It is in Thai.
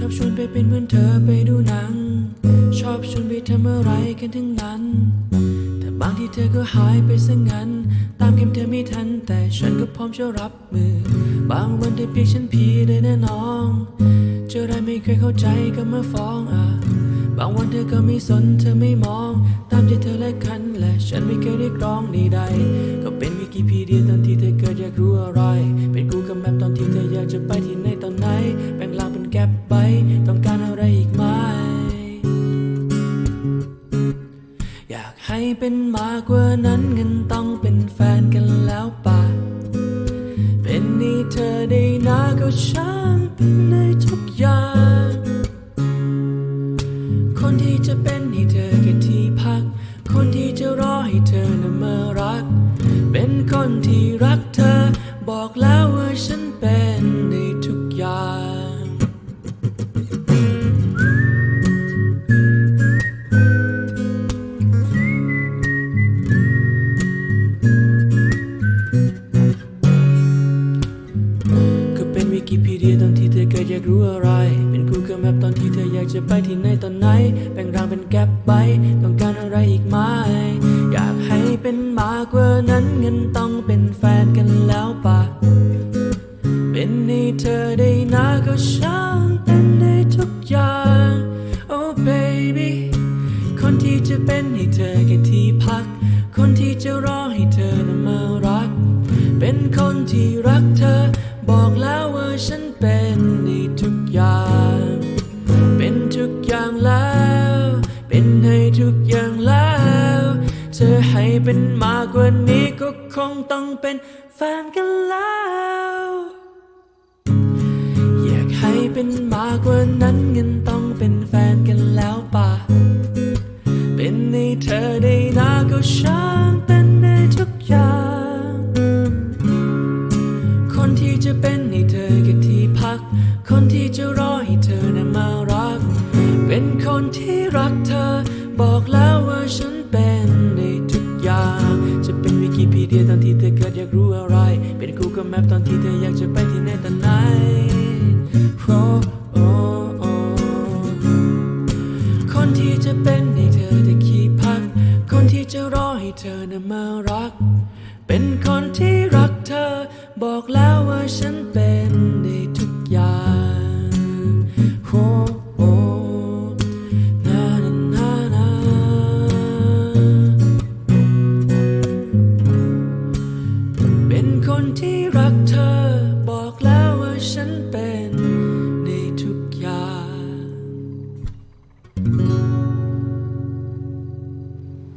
ชอบชวนไปเป็นเพื่อนเธอไปดูหนัง ชอบชวนไปทำอะไรกันทั้งนั้น แต่บางทีเธอก็หายไปซะงั้น ตามเกมเธอไม่ทัน แต่ฉันก็พร้อมจะรับมือ บางวันเธอเพียกฉันพีเลยนะน้อง เจออะไรไม่เคยเข้าใจก็มาฟ้องอะ บางวันเธอก็ไม่สนเธอไม่มอง ตามใจเธอและคันและฉันไม่เคยเรียกร้องใดๆก็เป็นวิกิพีเดียตอนที่เธอเกิดอยากรู้อะไร ไป ต้องการอะไรอีกไหม อยากให้เป็นมากกว่านั้นเงินต้องเป็นแฟนกันแล้วป่ะ เป็นนี่เธอได้นะก็ช่างเป็นได้ทุกอย่าง คนที่จะเป็นให้เธอแค่ที่พัก คนที่จะรอให้เธอนะ อนที่เธออยากรู้อะไร เป็น Google Map ตอนที่เธออยากจะไปที่ไหนตอนไหน แบ่งร่างเป็นแก็บไปต้องการอะไรอีกไหม อยากให้เป็นมากกว่านั้นเงินต้องเป็นแฟนกันแล้วป่ะเป็นให้เธอได้นะก็ช่างเป็นได้ทุกอย่าง Oh baby คนที่จะเป็นให้เธอแค่ที่พัก คนที่จะรอให้เธอนั้นมารัก เป็นคนที่รักเธอ บอกแล้วว่าฉันเป็น อย่าง เป็นทุกอย่างแล้ว เป็นให้ทุกอย่างแล้ว เธอให้เป็นมากกว่านี้ก็คงต้องเป็นแฟนกันแล้ว อยากให้เป็นมากกว่านั้นเงินต้องเป็นแฟนกันแล้วป่ะ เป็นให้เธอได้นะก็ช่าง คนที่รักเธอ บอกแล้วว่าฉันเป็นในทุกอย่าง จะเป็นวิกิพีเดียตอนที่เธอเกิดอยากรู้อะไร เป็น Google Map ตอนที่เธออยากจะไปที่ไหนตอนไหน Oh, oh, oh คนที่จะเป็นให้เธอได้ขี้พัก คนที่จะรอให้เธอนั้นมารัก เป็นคนที่รักเธอ บอกแล้วว่าฉันเป็น คนที่รักเธอ บอกแล้วว่าฉันเป็น